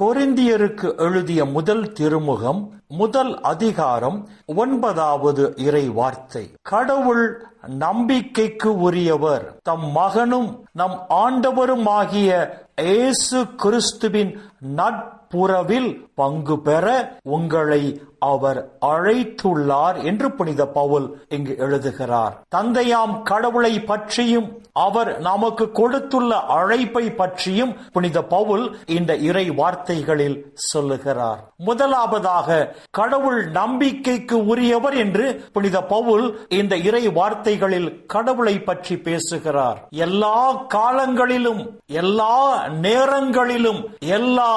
கொரிந்தியருக்கு எழுதிய முதல் திருமுகம் முதல் அதிகாரம் ஒன்பதாவது இறை வார்த்தை கடவுள் நம்பிக்கைக்கு உரியவர். தம் மகனும் நம் ஆண்டவருமாகிய இயேசு கிறிஸ்துவின் நட்புறவில் பங்கு பெற உங்களை அவர் அழைத்துள்ளார் என்று புனித பவுல் இங்கு எழுதுகிறார். தந்தையாம் கடவுளை பற்றியும் அவர் நமக்கு கொடுத்துள்ள அழைப்பை பற்றியும் புனித பவுல் இந்த இறை வார்த்தைகளில் சொல்லுகிறார். முதலாவதாக கடவுள் நம்பிக்கைக்கு உரியவர் என்று புனித பவுல் இந்த இறை வார்த்தைகளில் கடவுளை பற்றி பேசுகிறார். எல்லா காலங்களிலும் எல்லா நேரங்களிலும் எல்லா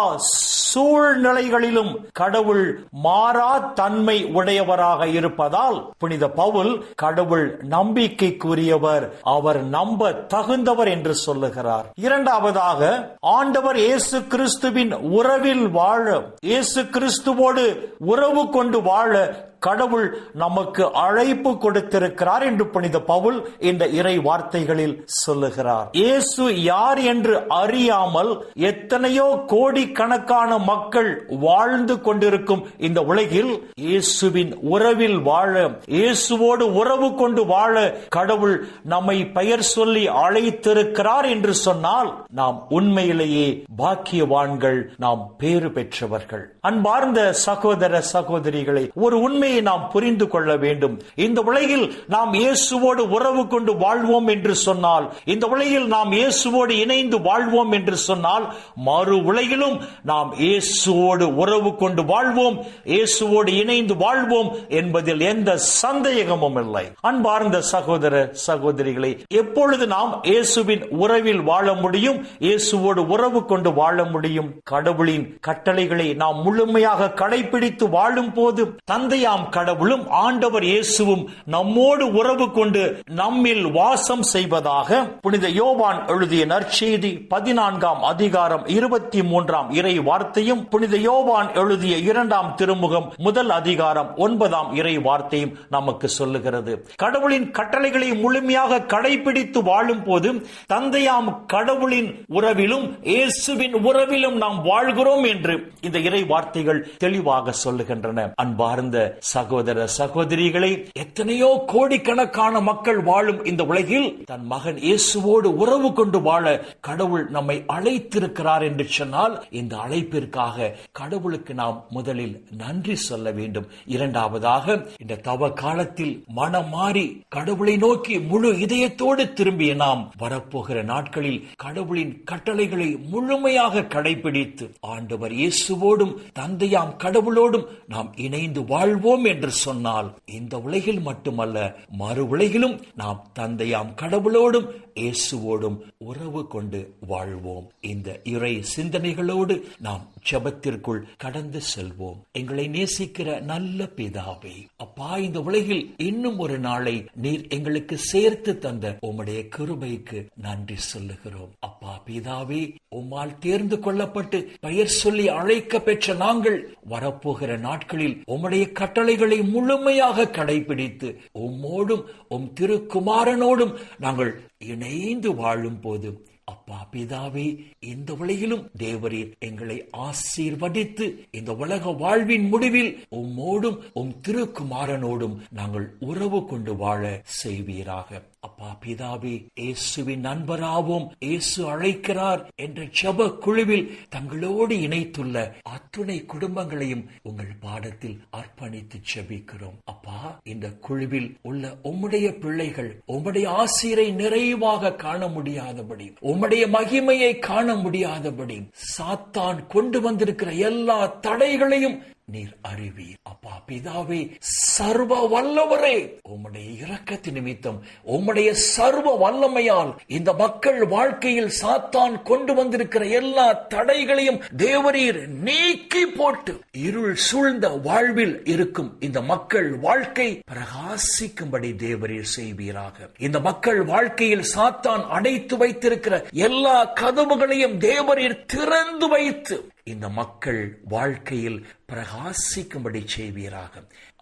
சூழ்நிலைகளிலும் கடவுள் மாறா தன்மை உடையவராக இருப்பதால் புனித பவுல் கடவுள் நம்பிக்கைக்குரியவர் அவர் நம்ப தகுந்தவர் என்று சொல்லுகிறார். இரண்டாவதாக ஆண்டவர் இயேசு கிறிஸ்துவின் உறவில் வாழ இயேசு கிறிஸ்துவோடு உறவு கொண்டு வாழ கடவுள் நமக்கு அழைப்பு கொடுத்திருக்கிறார் என்று புனித பவுல் இந்த இறை வார்த்தைகளில் சொல்லுகிறார். இயேசு யார் என்று அறியாமல் எத்தனையோ கோடிக்கணக்கான மக்கள் வாழ்ந்து கொண்டிருக்கும் இந்த உலகில் இயேசுவின் உறவில் வாழ இயேசுவோடு உறவு கொண்டு வாழ கடவுள் நம்மை பெயர் சொல்லி அழைத்திருக்கிறார் என்று சொன்னால் நாம் உண்மையிலேயே பாக்கியவான்கள் நாம் பேறு பெற்றவர்கள். அன்பார்ந்த சகோதர சகோதரிகளை ஒரு உண்மை உண்மையை நாம் புரிந்து கொள்ள வேண்டும். இந்த உலகில் நாம் இயேசுவோடு உறவு கொண்டு வாழ்வோம் என்று சொன்னால் இந்த உலகில் நாம் இயேசுவோடு இணைந்து வாழ்வோம் என்று சொன்னால் மறு உலகிலும் நாம் இயேசுவோடு உறவு கொண்டு வாழ்வோம் இயேசுவோடு இணைந்து வாழ்வோம் என்பதில் எந்த சந்தேகமும் இல்லை. அன்பார்ந்த சகோதர சகோதரிகளை எப்பொழுது நாம் இயேசுவின் உறவில் வாழ முடியும் இயேசுவோடு உறவு கொண்டு வாழ முடியும்? கடவுளின் கட்டளைகளை நாம் முழுமையாக கடைபிடித்து வாழும் போது தந்தையாம் நாம் கடவுளும் ஆண்டவர் இயேசுவும் நம்மோடு உறவு கொண்டு நம்மில் வாசம் செய்வதாக புனித யோவான் எழுதிய நற்செய்தி பதினான்காம் அதிகாரம் இருபத்தி மூன்றாம் இறை வார்த்தையும் புனித யோவான் எழுதிய இரண்டாம் திருமுகம் முதல் அதிகாரம் ஒன்பதாம் இறை வார்த்தையும் நமக்கு சொல்லுகிறது. கடவுளின் கட்டளைகளை முழுமையாக கடைபிடித்து வாழும் போது தந்தையாம் கடவுளின் உறவிலும் இயேசுவின் உறவிலும் நாம் வாழ்கிறோம் என்று இந்த இறை வார்த்தைகள் தெளிவாக சொல்லுகின்றன. அன்பார்ந்த சகோதர சகோதரிகளை எத்தனையோ கோடிக்கணக்கான மக்கள் வாழும் இந்த உலகில் தன் மகன் இயேசுவோடு உறவு கொண்டு வாழ கடவுள் நம்மை அழைத்திருக்கிறார் என்று சொன்னால் இந்த அழைப்பிற்காக கடவுளுக்கு நாம் முதலில் நன்றி சொல்ல வேண்டும். இரண்டாவதாக இந்த தவ காலத்தில் மனம் மாறி கடவுளை நோக்கி முழு இதயத்தோடு திரும்பிய நாம் வரப்போகிற நாட்களில் கடவுளின் கட்டளைகளை முழுமையாக கடைபிடித்து ஆண்டவர் இயேசுவோடும் தந்தையாம் கடவுளோடும் நாம் இணைந்து வாழ்வோம். என்று சொன்னால் இந்த உலகில் மட்டுமல்ல மறு உலகிலும் நாம் தந்தையாம் கடவுளோடும் இயேசுவோடும் உறவு கொண்டு வாழ்வோம். இந்த இறை சிந்தனைகளோடு நாம் ஜபத்திற்குள் கடந்து செல்வோம். எங்களை நேசிக்கிற நல்ல பிதாவே அப்பா இந்த உலகில் இன்னும் ஒரு நாளை நீர் எங்களுக்கு சேர்த்து தந்த உம்முடைய கிருபைக்கு நன்றி சொல்லுகிறோம். அப்பா பிதாவே உம்மால் தேர்ந்து கொள்ளப்பட்டு பெயர் சொல்லி அழைக்க பெற்ற நாங்கள் வரப்போகிற நாட்களில் உம்முடைய கட்டளை கட்டளைகளை முழுமையாக கடைபிடித்து உம்மோடும் உம் திருக்குமாரனோடும் நாங்கள் இணைந்து வாழும் போது அப்பா பிதாவே இந்த உலகிலும் தேவரீர் எங்களை ஆசீர்வதித்து இந்த உலக வாழ்வின் முடிவில் உம்மோடும் உம் திருக்குமாரனோடும் நாங்கள் உறவு கொண்டு வாழ செய்வீராக. அப்பா பிதாவே இயேசுவின் நண்பராவோம் இயேசு அழைக்கிறார் என்ற ஜப குழுவில் தங்களோடு இணைத்துள்ள அத்துணை குடும்பங்களையும் உங்கள் பாடத்தில் அர்ப்பணித்து ஜபிக்கிறோம். அப்பா இந்த குழுவில் உள்ள உம்முடைய பிள்ளைகள் உம்முடைய ஆசிரை நிறைவாக காண முடியாதபடி உம்முடைய மகிமையை காண முடியாதபடி சாத்தான் கொண்டு வந்திருக்கிற எல்லா தடைகளையும் நீர் அறிவீர் அப்பா பிதாவே சர்வ வல்லவரே. உம்முடைய இரக்கத்தின் நிமித்தம் உம்முடைய சர்வ வல்லமையால் இந்த மக்கள் வாழ்க்கையில் சாத்தான் கொண்டு வந்திருக்கிற எல்லா தடைகளையும் தேவரீர் நீக்கி போட்டு இருள் சூழ்ந்த வாழ்வில் இருக்கும் இந்த மக்கள் வாழ்க்கை பிரகாசிக்கும்படி தேவரீர் செய்வீராக. இந்த மக்கள் வாழ்க்கையில் சாத்தான் அடைத்து வைத்திருக்கிற எல்லா கதவுகளையும் தேவரீர் திறந்து வைத்து இந்த மக்கள் வாழ்க்கையில் பிரகாசிக்கும்படி செய்வீராக.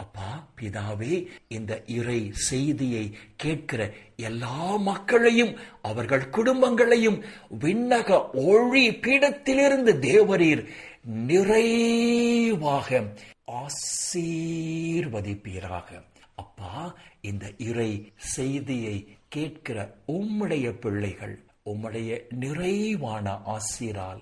அப்பா பிதாவே இந்த இறை செய்தியை கேட்கிற எல்லா மக்களையும் அவர்கள் குடும்பங்களையும் விண்ணக ஒளி பீடத்திலிருந்து தேவரீர் நிறைவாக ஆசீர்வதிப்பீராக. அப்பா இந்த இறை செய்தியை கேட்கிற உம்முடைய பிள்ளைகள் உம்முடைய நிறைவான ஆசிரால்